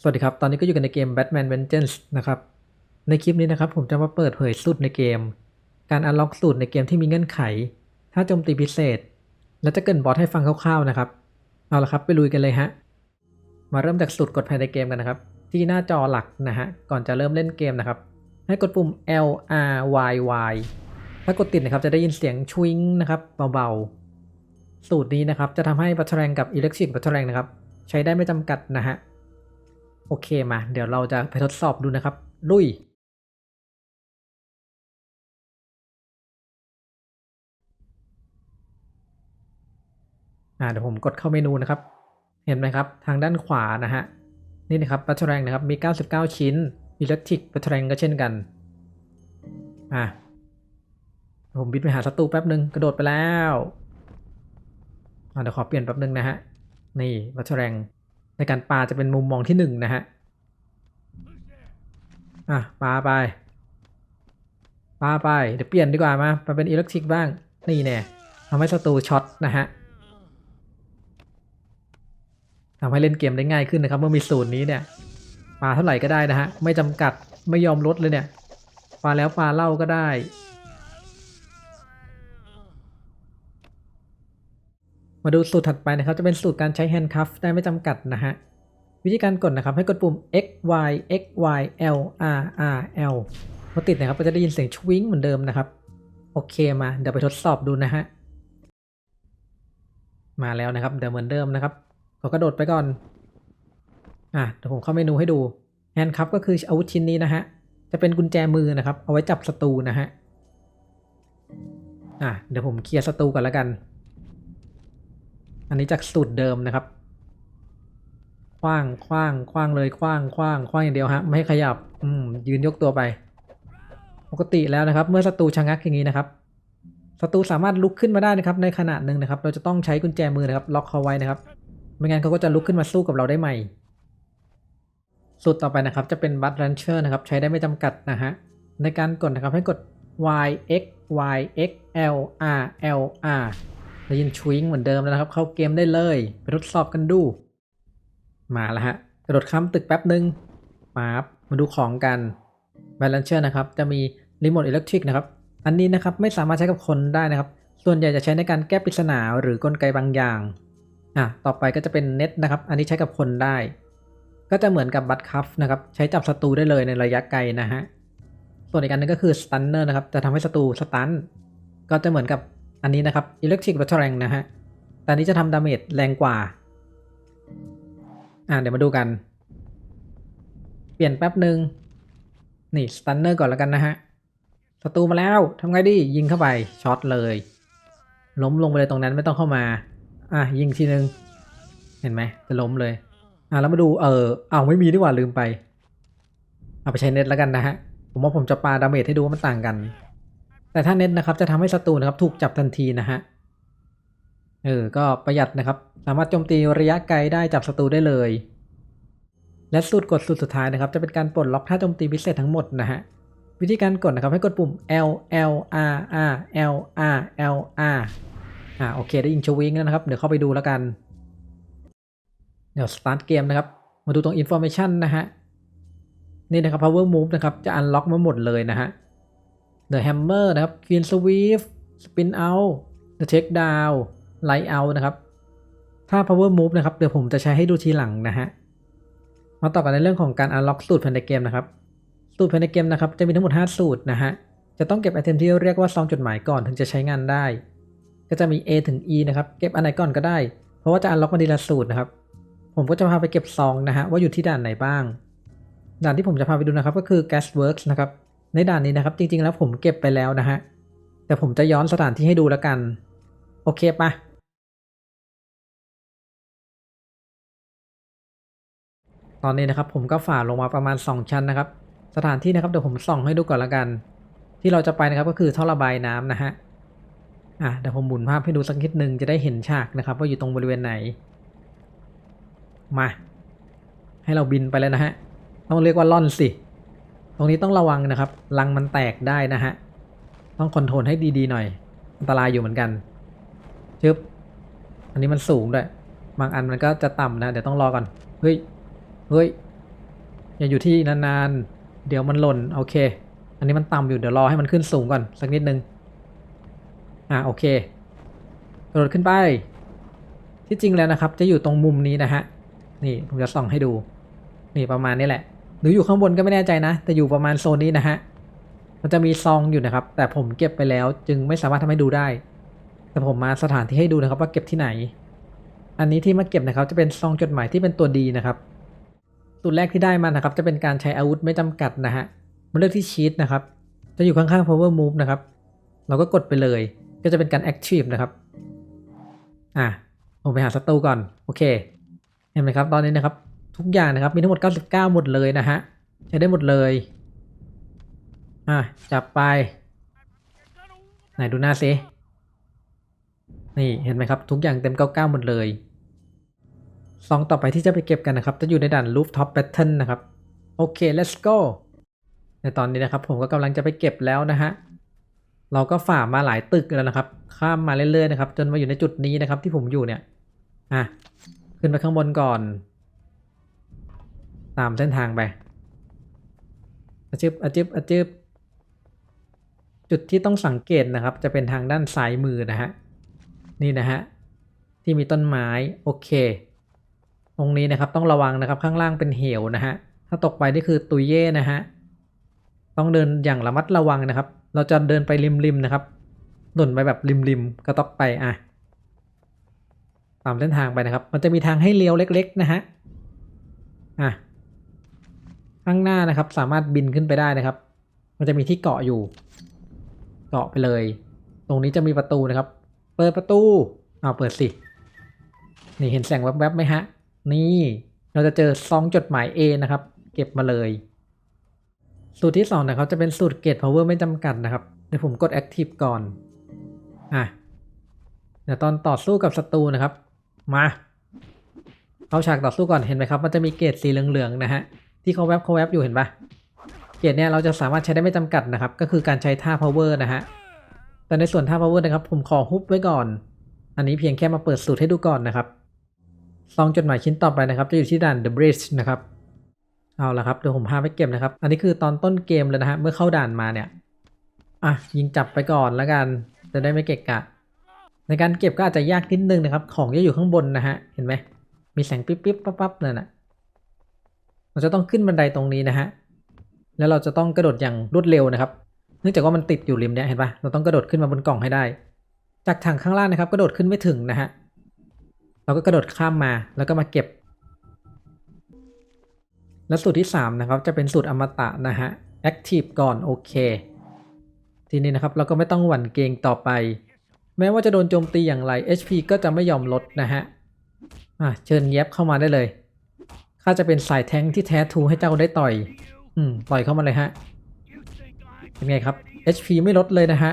สวัสดีครับ ตอนนี้ก็อยู่กันในเกม Batman Vengeance นะครับ ในคลิปนี้นะครับผมจะมาเปิดเผยสูตรในเกม การอันล็อกสูตรในเกมที่มีเงื่อนไข ถ้าโจมตีพิเศษ และจะเกินบอสให้ฟังคร่าวๆนะครับ เอาละครับไปลุยกันเลยฮะ มาเริ่มจากสูตรกดภายในเกมกันนะครับ ที่หน้าจอหลักนะฮะ ก่อนจะเริ่มเล่นเกมนะครับ ให้กดปุ่ม L R Y Y ถ้ากดติดนะครับจะได้ยินเสียงชวิงนะครับเบาๆ สูตรนี้นะครับจะทำให้บัตเทอร์แรงกับอิเล็กทริกบัตเทอร์แรงนะครับ ใช้ได้ไม่จำกัดนะฮะ โอเคมา เดี๋ยวเราจะไปทดสอบดูนะครับ ลุย อ่าเดี๋ยวผมกดเข้าเมนูนะครับ เห็นไหมครับ ทางด้านขวานะฮะ นี่นะครับบัตเทอร์แรงนะครับ มี 99 ชิ้นอิเล็กทริกบัตเทอร์แรงก็เช่นกัน อะผมบิดไปหาศัตรูแป๊บหนึ่งกระโดดไปแล้วอ่าเดี๋ยวขอเปลี่ยนแป๊บหนึ่งนะฮะ นี่บัตเทอร์แรง ในการปาจะเป็นมุมมองที่หนึ่งนะฮะ อะปาไป ปาไป เดี๋ยวเปลี่ยนดีกว่ามามาเป็นอิเล็กทริกบ้าง นี่แน่ทำให้ศัตรูช็อตนะฮะทำให้เล่นเกมได้ง่ายขึ้นนะครับ เมื่อมีสูตรนี้เนี่ยปาเท่าไหร่ก็ได้นะฮะ ไม่จำกัดไม่ยอมลดเลยเนี่ยปาแล้วปาเล่าก็ได้ มาดูสูตรถัดไปนะครับ จะเป็นสูตรการใช้แฮนด์คัฟได้ไม่จำกัดนะฮะ วิธีการกดนะครับ ให้กดปุ่ม X Y X Y L R R L พอติดนะครับก็จะได้ยินเสียงชวิงเหมือนเดิมนะครับ โอเคมา เดี๋ยวไปทดสอบดูนะฮะ มาแล้วนะครับ เดี๋ยวเหมือนเดิมนะครับขอกระโดดไปก่อน อะเดี๋ยวผมเข้าเมนูให้ดูแฮนด์คัฟก็คืออาวุธชิ้นนี้นะฮะ จะเป็นกุญแจมือนะครับ เอาไว้จับศัตรูนะฮะ อะเดี๋ยวผมเคลียร์ศัตรูก่อนแล้วกัน อันนี้จากสูตรเดิมนะครับ คว้างคว้างคว้างเลยคว้างคว้างคว้างอย่างเดียวฮะ ไม่ให้ขยับ อืม ยืนยกตัวไป ปกติแล้วนะครับ เมื่อศัตรูชะงักอย่างนี้นะครับศัตรูสามารถลุกขึ้นมาได้นะครับ ในขณะหนึ่งนะครับ เราจะต้องใช้กุญแจมือนะครับ ล็อกเขาไว้นะครับ ไม่งั้นเขาก็จะลุกขึ้นมาสู้กับเราได้ใหม่ สูตรต่อไปนะครับ จะเป็นบัตรันเชอร์นะครับ ใช้ได้ไม่จำกัดนะฮะ ในการกดนะครับให้กด y x y x l r l r ได้ยินชวิงเหมือนเดิมแล้วนะครับ เข้าเกมได้เลย ไปทดสอบกันดู มาแล้วฮะ กระโดดข้ามตึกแป๊บหนึ่งปั๊บมาดูของกันแบลนเชอร์นะครับ จะมีรีโมทอิเล็กทริกนะครับ อันนี้นะครับไม่สามารถใช้กับคนได้นะครับ ส่วนใหญ่จะใช้ในการแก้ปริศนาหรือกลไกบางอย่างอะต่อไปก็จะเป็นเน็ตนะครับ อันนี้ใช้กับคนได้ ก็จะเหมือนกับบัตคัฟนะครับ ใช้จับศัตรูได้เลยในระยะไกลนะฮะ ส่วนอีกอันนึงก็คือสตันเนอร์นะครับ จะทำให้ศัตรูสตันก็จะเหมือนกับ อันนี้นะครับอิเล็กทริกบัตเทอร์แรงนะฮะแต่อันนี้จะทำดาเมจแรงกว่า อ่าเดี๋ยวมาดูกัน เปลี่ยนแป๊บหนึ่งนี่สตันเนอร์ก่อนแล้วกันนะฮะศัตรูมาแล้วทำไงดียิงเข้าไปช็อตเลย ล้มลงไปเลยตรงนั้นไม่ต้องเข้ามา อะยิงทีนึง เห็นไหมจะล้มเลย อะแล้วมาดูเออเอาไม่มีดีกว่าลืมไป เอาไปใช้เน็ตแล้วกันนะฮะ ผมว่าผมจะปาดาเมจให้ดูว่ามันต่างกัน แต่ถ้าเน็ตนะครับจะทำให้ศัตรูนะครับถูกจับทันทีนะฮะ เออ ก็ประหยัดนะครับ สามารถโจมตีระยะไกลได้จับศัตรูได้เลย และสูตรกดสูตรสุดท้ายนะครับ จะเป็นการปลดล็อกท่าโจมตีพิเศษทั้งหมดนะฮะ วิธีการกดนะครับให้กดปุ่ม L L R R L R L R อ่าโอเคได้ยินชวิงแล้วนะครับ เดี๋ยวเข้าไปดูแล้วกัน เดี๋ยว start เกมนะครับ มาดูตรง information นะฮะ นี่นะครับ power move นะครับ จะ unlock มาหมดเลยนะฮะ the hammer นะครับ queen sweep spin out the take down light out นะครับ ถ้า power move นะครับ เดี๋ยวผมจะใช้ให้ดูทีหลังนะฮะ มาต่อกันในเรื่องของการ unlock สูตรภายในเกมนะครับ สูตรภายในเกมนะครับ จะมีทั้งหมด 5 สูตรนะฮะ จะต้องเก็บไอเทมที่เรียกว่าซองจดหมายก่อนถึงจะใช้งานได้ ก็จะมี A ถึง E นะครับ เก็บอันไหนก่อนก็ได้ เพราะว่าจะ unlock มาทีละสูตรนะครับ ผมก็จะพาไปเก็บซองนะฮะว่าอยู่ที่ด่านไหนบ้าง ด่านที่ผมจะพาไปดูนะครับก็คือ Gas Works นะครับ ในด่านนี้นะครับ จริง ๆ แล้วผมเก็บไปแล้วนะฮะ แต่ผมจะย้อนสถานที่ให้ดูแล้วกัน โอเคปะตอนนี้นะครับผมก็ฝ่าลงมาประมาณ 2 ชั้นนะครับ สถานที่นะครับเดี๋ยวผมส่องให้ดูก่อนละกัน ที่เราจะไปนะครับก็คือท่อระบายน้ำนะฮะอะเดี๋ยวผมหมุนภาพให้ดูสักนิดนึงจะได้เห็นฉากนะครับ ว่าอยู่ตรงบริเวณไหน มา ให้เราบินไปเลยนะฮะต้องเรียกว่าล่อนสิ ตรงนี้ต้องระวังนะครับรังมันแตกได้นะฮะ ต้องคอนโทรลให้ดีๆหน่อย อันตรายอยู่เหมือนกันชึบ อันนี้มันสูงด้วย บางอันมันก็จะต่ำนะ เดี๋ยวต้องรอก่อน เฮ้ย เฮ้ย อย่าอยู่ที่นานๆ เดี๋ยวมันหล่น โอเค อันนี้มันต่ำอยู่ เดี๋ยวรอให้มันขึ้นสูงก่อนสักนิดนึง อ่าโอเค กระโดดขึ้นไป ที่จริงแล้วนะครับ จะอยู่ตรงมุมนี้นะฮะ นี่ผมจะส่องให้ดู นี่ประมาณนี้แหละ หรืออยู่ข้างบนก็ไม่แน่ใจนะ แต่อยู่ประมาณโซนนี้นะฮะ มันจะมีซองอยู่นะครับ แต่ผมเก็บไปแล้วจึงไม่สามารถทำให้ดูได้ แต่ผมมาสถานที่ให้ดูนะครับว่าเก็บที่ไหน อันนี้ที่มาเก็บนะครับ จะเป็นซองจดหมายที่เป็นตัวดีนะครับสูตรแรกที่ได้มานะครับ จะเป็นการใช้อาวุธไม่จำกัดนะฮะมาเลือกที่ชีตนะครับ จะอยู่ข้างๆ power move นะครับ เราก็กดไปเลย ก็จะเป็นการ active นะครับ อะ ผมไปหาศัตรูก่อน โอเค เห็นไหมครับ ตอนนี้นะครับ ทุกอย่างนะครับ มีทั้งหมด 99 หมดเลยนะฮะ ใช้ได้หมดเลย อะ จับไป ไหนดูหน้าซินี่เห็นไหมครับ ทุกอย่างเต็ม 99 หมดเลยซองต่อไปที่จะไปเก็บกันนะครับ จะอยู่ในด่าน rooftop pattern นะครับ โอเค let's go ในตอนนี้นะครับ ผมก็กำลังจะไปเก็บแล้วนะฮะ เราก็ฝ่ามาหลายตึกแล้วนะครับ ข้ามมาเรื่อยๆนะครับ จนมาอยู่ในจุดนี้นะครับ ที่ผมอยู่เนี่ย อะ ขึ้นไปข้างบนก่อน ตามเส้นทางไปอาจิบอาจิบอาจิบจุดที่ต้องสังเกตนะครับ จะเป็นทางด้านซ้ายมือนะฮะนี่นะฮะที่มีต้นไม้โอเค ตรงนี้นะครับต้องระวังนะครับข้างล่างเป็นเหวนะฮะถ้าตกไปนี่คือตุยเย่นะฮะต้องเดินอย่างระมัดระวังนะครับ เราจะเดินไปริมๆนะครับหล่นไปแบบริมๆก็ต้องไปอะตามเส้นทางไปนะครับ มันจะมีทางให้เลี้ยวเล็ก ๆ นะฮะอะ ข้างหน้านะครับ สามารถบินขึ้นไปได้นะครับ มันจะมีที่เกาะอยู่ เกาะไปเลย ตรงนี้จะมีประตูนะครับ เปิดประตูเอาเปิดสิ นี่เห็นแสงแวบๆไหมฮะ นี่เราจะเจอซองจดหมาย A นะครับ เก็บมาเลย สูตรที่สองนะครับจะเป็นสูตรเกต power ไม่จำกัดนะครับ เดี๋ยวผมกด active ก่อน อะ เดี๋ยวตอนต่อสู้กับศัตรูนะครับ มา เข้าฉากต่อสู้ก่อนเห็นไหมครับ มันจะมีเกตสีเหลืองๆนะฮะ ที่เขาแวบเขาแวบอยู่เห็นปะเกตเนี่ยเราจะสามารถใช้ได้ไม่จำกัดนะครับ ก็คือการใช้ท่า power นะฮะ แต่ในส่วนท่า power นะครับ ผมขอฮุบไว้ก่อน อันนี้เพียงแค่มาเปิดสูตรให้ดูก่อนนะครับซองจดหมายชิ้นต่อไปนะครับ จะอยู่ที่ด่าน The Bridge นะครับเอาละครับเดี๋ยวผมพาไปเก็บนะครับ อันนี้คือตอนต้นเกมเลยนะฮะเมื่อเข้าด่านมาเนี่ยอะยิงจับไปก่อนแล้วกัน จะได้ไม่เกะกะ ในการเก็บก็อาจจะยากนิดนึงนะครับ ของจะอยู่ข้างบนนะฮะเห็นไหมมีแสงปิ๊บปิ๊บปั๊บปั๊บนั่นน่ะ เราจะต้องขึ้นบันไดตรงนี้นะฮะ แล้วเราจะต้องกระโดดอย่างรวดเร็วนะครับ เนื่องจากว่ามันติดอยู่ริมเนี้ยเห็นปะเราต้องกระโดดขึ้นมาบนกล่องให้ได้ จากถังข้างล่างนะครับ กระโดดขึ้นไม่ถึงนะฮะ เราก็กระโดดข้ามมาแล้วก็มาเก็บ และสูตรที่ 3 นะครับ จะเป็นสูตรอมตะนะฮะ Active ก่อนโอเค ทีนี้นะครับเราก็ไม่ต้องหวั่นเกรงต่อไป แม้ว่าจะโดนโจมตีอย่างไร HP ก็จะไม่ยอมลดนะฮะ อะเชิญแยบเข้ามาได้เลย ข้าจะเป็นสายแทงที่แท้ทูให้เจ้าได้ต่อย อืม ต่อยเข้ามาเลยฮะ เป็นไงครับ HP ไม่ลดเลยนะฮะ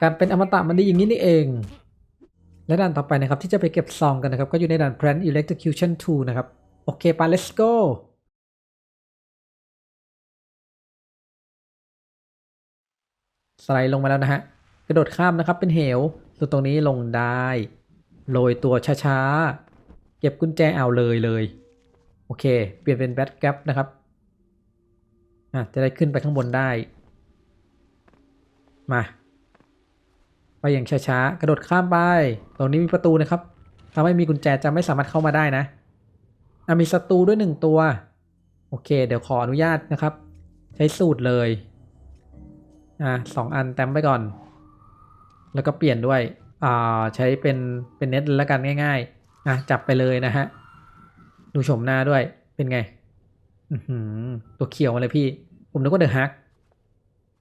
การเป็นอมตะมันดีอย่างนี้นี่เอง และด่านต่อไปนะครับ ที่จะไปเก็บซองกันนะครับ ก็อยู่ในด่าน Plan Electrocution 2 นะครับ โอเคไป let's go สไลด์ลงมาแล้วนะฮะ กระโดดข้ามนะครับเป็นเหวส่วนตรงนี้ลงได้ โรยตัวช้าๆ เก็บกุญแจเอาเลยเลย อเค เปลี่ยนเป็นแบทแกปนะครับอะจะได้ขึ้นไปข้างบนได้ มา ไปอย่างช้าๆ กระโดดข้ามไป ตรงนี้มีประตูนะครับถ้าไม่มีกุญแจจะไม่สามารถเข้ามาได้นะอะมีศัตรูด้วยหนึ่งตัว โอเค เดี๋ยวขออนุญาตนะครับ ใช้สูตรเลย อะสองอันแต้มไปก่อน แล้วก็เปลี่ยนด้วย อ่า ใช้เป็นเป็นเน็ตแล้วกันง่ายๆ อะ จับไปเลยนะฮะ ดูชมหน้าด้วยเป็นไงหือตัวเขียวมาเลยพี่ ผมนึกว่าเดอะฮัก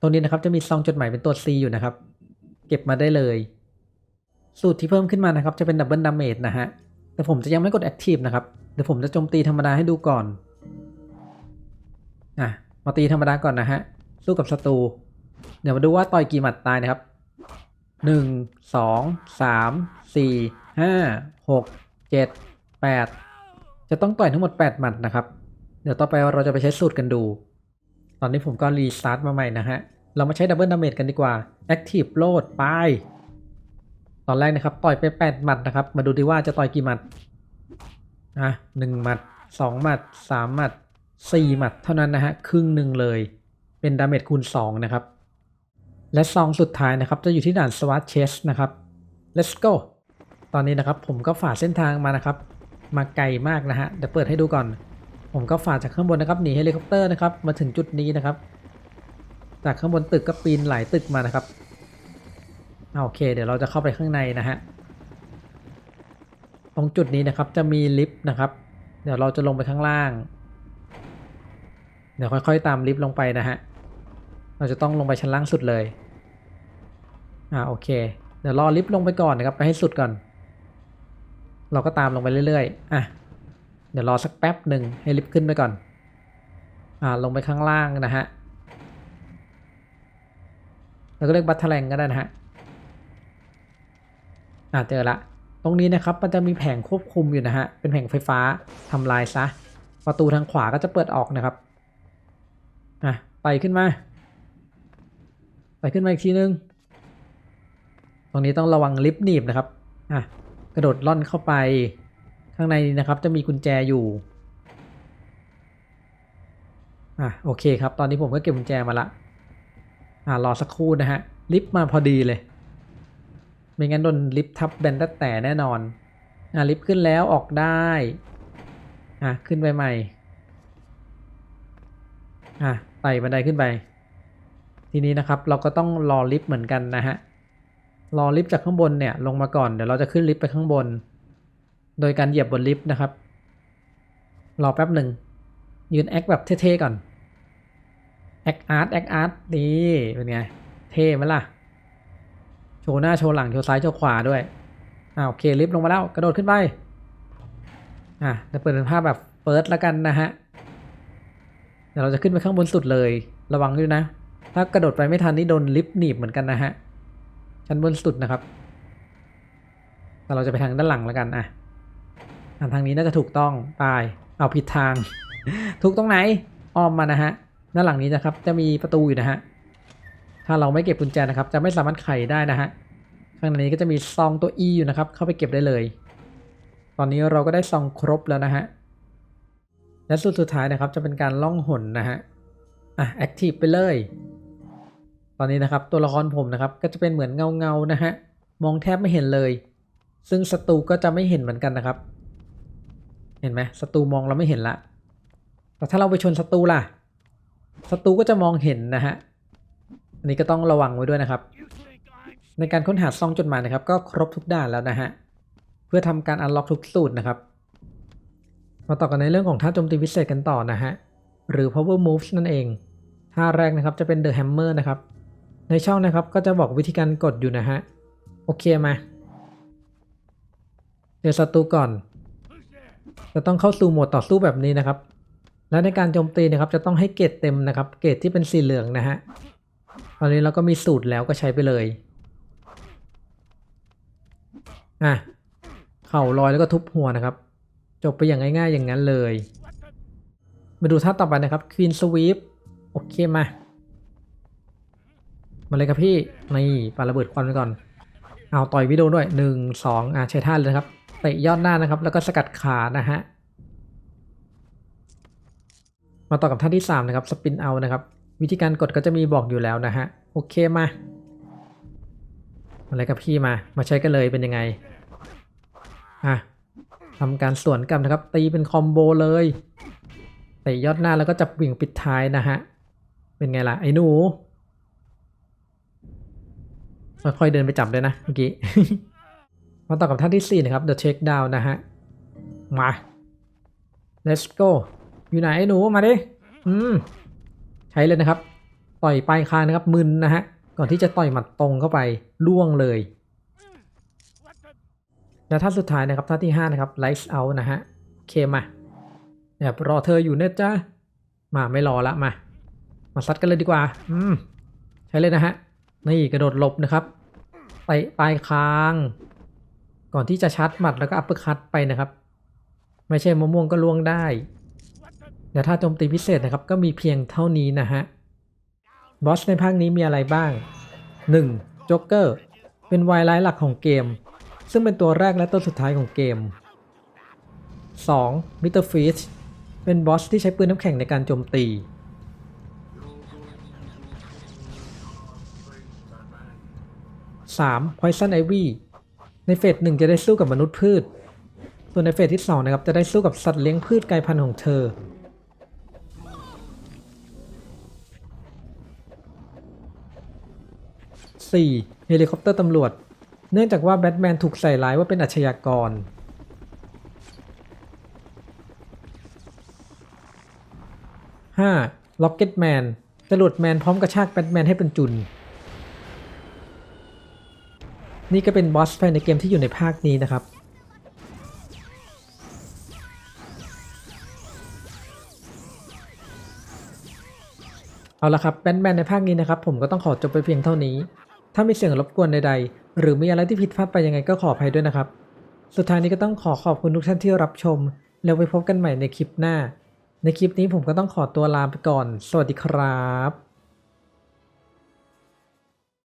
ตรงนี้นะครับจะมีซองจดหมายเป็นตัว C อยู่นะครับ เก็บมาได้เลย สูตรที่เพิ่มขึ้นมานะครับ จะเป็นดับเบิลดาเมจนะฮะ แต่ผมจะยังไม่กด Active นะครับ เดี๋ยวผมจะโจมตีธรรมดาให้ดูก่อน อะ มาตีธรรมดาก่อนนะฮะ สู้กับศัตรู เดี๋ยวมาดูว่าต่อยกี่หมัดตายนะครับ หนึ่ง สอง สาม สี่ ห้า หก เจ็ด แปด จะต้องต่อยทั้งหมดแปดหมัดนะครับ เดี๋ยวต่อไปเราจะไปใช้สูตรกันดู ตอนนี้ผมก็รีสตาร์ทมาใหม่นะฮะ เรามาใช้ดับเบิลดาเมจกันดีกว่า Active Load ไป ตอนแรกนะครับ ต่อยไป 8 หมัดนะครับ มาดูดีว่าจะต่อยกี่หมัด อะหนึ่งหมัดสองหมัดสามหมัด4หมัดเท่านั้นนะฮะ ครึ่งหนึ่งเลย เป็นดาเมจคูณ 2 นะครับ และซองสุดท้ายนะครับ จะอยู่ที่ด่านสวัสดเชสนะครับ let's go ตอนนี้นะครับผมก็ฝ่าเส้นทางมานะครับ มาไกลมากนะฮะเดี๋ยวเปิดให้ดูก่อน ผมก็ฝ่าจากข้างบนนะครับหนีเฮลิคอปเตอร์นะครับมาถึงจุดนี้นะครับ จากข้างบนตึกก็ปีนหลายตึกมานะครับอ่าโอเค เดี๋ยวเราจะเข้าไปข้างในนะฮะตรงจุดนี้นะครับจะมีลิฟต์นะครับ เดี๋ยวเราจะลงไปข้างล่าง เดี๋ยวค่อยๆตามลิฟต์ลงไปนะฮะเราจะต้องลงไปชั้นล่างสุดเลยอ่าโอเค เดี๋ยวรอลิฟต์ลงไปก่อนนะครับไปให้สุดก่อน เราก็ตามลงไปเรื่อยๆ อะ เดี๋ยวรอสักแป๊บหนึ่งให้ลิฟต์ขึ้นไปก่อน อ่า ลงไปข้างล่างนะฮะ แล้วก็เรียกบัตเทแลงก็ได้นะฮะ อ่าเจอละ ตรงนี้นะครับมันจะมีแผงควบคุมอยู่นะฮะ เป็นแผงไฟฟ้าทำลายซะ ประตูทางขวาก็จะเปิดออกนะครับ อะไปขึ้นมาไปขึ้นมาอีกทีนึง ตรงนี้ต้องระวังลิฟต์หนีบนะครับ อะ ระโดดล่อนเข้าไป ข้างในนะครับจะมีกุญแจอยู่อะโอเคครับ ตอนนี้ผมก็เก็บกุญแจมาละอ่ารอสักครู่นะฮะ ลิฟต์มาพอดีเลย ไม่งั้นโดนลิฟต์ทับแบนตั้แต่แน่นอนอะลิฟต์ขึ้นแล้วออกได้อะขึ้นไปใหม่อะไต่บันไดขึ้นไป ทีนี้นะครับเราก็ต้องรอลิฟต์เหมือนกันนะฮะ รอลิฟต์จากข้างบนเนี่ยลงมาก่อนเดี๋ยวเราจะขึ้นลิฟต์ไปข้างบน โดยการเหยียบบนลิฟต์นะครับ รอแป๊บหนึ่ง ยืนแอคแบบเท่ๆก่อนแอคอาร์ตแอคอาร์ตนี่เป็นไง เท่ไหมล่ะ โชว์หน้าโชว์หลังโชว์ซ้ายโชว์ขวาด้วยอ่าโอเคลิฟต์ลงมาแล้วกระโดดขึ้นไปอะจะเปิดเป็นภาพแบบเฟิร์สแล้วกันนะฮะเดี๋ยวเราจะขึ้นไปข้างบนสุดเลย ระวังด้วยนะ ถ้ากระโดดไปไม่ทันนี่โดนลิฟต์หนีบเหมือนกันนะฮะ ชั้นบนสุดนะครับแต่เราจะไปทางด้านหลังแล้วกันอะทางนี้น่าจะถูกต้องไปเอาผิดทาง ถูกตรงไหนอ้อมมานะฮะด้านหลังนี้นะครับจะมีประตูอยู่นะฮะถ้าเราไม่เก็บกุญแจนะครับ จะไม่สามารถไขได้นะฮะข้างในนี้ก็จะมีซองตัว E อยู่นะครับ เข้าไปเก็บได้เลย ตอนนี้เราก็ได้ซองครบแล้วนะฮะและสุดสุดท้ายนะครับจะเป็นการล่องหนนะฮะอะแอคทีฟไปเลย ตอนนี้นะครับตัวละครผมนะครับก็จะเป็นเหมือนเงาเงานะฮะมองแทบไม่เห็นเลย ซึ่งศัตรูก็จะไม่เห็นเหมือนกันนะครับ เห็นไหมศัตรูมองเราไม่เห็นละ แต่ถ้าเราไปชนศัตรูล่ะศัตรูก็จะมองเห็นนะฮะอันนี้ก็ต้องระวังไว้ด้วยนะครับ ในการค้นหาซองจดหมายนะครับ ก็ครบทุกด่านแล้วนะฮะเพื่อทำการอันล็อกทุกสูตรนะครับ มาต่อกันในเรื่องของท่าโจมตีพิเศษกันต่อนะฮะหรือ power moves นั่นเองท่าแรกนะครับจะเป็น the hammer นะครับ ในช่องนะครับก็จะบอกวิธีการกดอยู่นะฮะ โอเคมาเจอศัตรูก่อน จะต้องเข้าสู่โหมดต่อสู้แบบนี้นะครับ และในการโจมตีนะครับจะต้องให้เกรดเต็มนะครับ เกรดที่เป็นสีเหลืองนะฮะ ตอนนี้เราก็มีสูตรแล้วก็ใช้ไปเลย อะ เข่าลอยแล้วก็ทุบหัวนะครับ จบไปอย่างง่ายๆอย่างนั้นเลย มาดูท่าต่อไปนะครับ Queen Sweep โอเคมา มาเลยครับพี่นี่ปาระเบิดควันไปก่อนเอาต่อยวิดีโอด้วยหนึ่งสองอะใช้ท่าเลยนะครับเตะยอดหน้านะครับ แล้วก็สกัดขานะฮะมาต่อกับท่าที่ 3 นะครับสปินเอานะครับ วิธีการกดก็จะมีบอกอยู่แล้วนะฮะโอเคมามาเลยครับพี่มามาใช้กันเลยเป็นยังไงอะทำการสวนกลับนะครับ ตีเป็นคอมโบเลยเตะยอดหน้าแล้วก็จับวิ่งปิดท้ายนะฮะเป็นไงล่ะไอ้หนู ค่อยๆเดินไปจับเลยนะเมื่อกี้ มาต่อกับท่าที่ 4 นะครับ The Take Down นะฮะ มา let's go อยู่ไหนไอ้หนูมาดิ อืม ใช้เลยนะครับ ต่อยปลายคางนะครับมึนนะฮะ ก่อนที่จะต่อยหมัดตรงเข้าไปล่วงเลย และท่าสุดท้ายนะครับท่าที่ 5 นะครับ Lights Out นะฮะเคมาแอบรอเธออยู่เนะจ้ามาไม่รอละมา มาซัดกันเลยดีกว่า อืม ใช้เลยนะฮะ นี่กระโดดหลบนะครับไปปลายคาง ก่อนที่จะชัดหมัดแล้วก็อัปเปอร์คัตไปนะครับ ไม่ใช่มะม่วงก็ล่วงได้แต่ถ้าโจมตีพิเศษนะครับก็มีเพียงเท่านี้นะฮะบอสในภาคนี้มีอะไรบ้าง 1. โจ๊กเกอร์เป็นวายไลท์หลักของเกม ซึ่งเป็นตัวแรกและตัวสุดท้ายของเกม 2. มิสเตอร์ฟิชเป็นบอสที่ใช้ปืนน้ำแข็งในการโจมตี 3. Poison Ivy ในเฟสหนึ่งจะได้สู้กับมนุษย์พืช ส่วนในเฟสที่2นะครับจะได้สู้กับสัตว์เลี้ยงพืชกลายพันธุ์ของเธอ 4. เฮลิคอปเตอร์ตำรวจ เนื่องจากว่าแบทแมนถูกใส่ร้ายว่าเป็นอาชญากร 5. ล็อกเก็ตแมนจรวดแมนพร้อมกระชากแบทแมนให้เป็นจุน นี่ก็เป็นบอสภายในเกมที่อยู่ในภาคนี้นะครับ เอาละครับแบทแมนในภาคนี้นะครับ ผมก็ต้องขอจบไปเพียงเท่านี้ ถ้ามีเสียงรบกวนใดๆ หรือมีอะไรที่ผิดพลาดไปยังไงก็ขออภัยด้วยนะครับ สุดท้ายนี้ก็ต้องขอขอบคุณทุกท่านที่รับชม แล้วไว้พบกันใหม่ในคลิปหน้า ในคลิปนี้ผมก็ต้องขอตัวลาไปก่อน สวัสดีครับ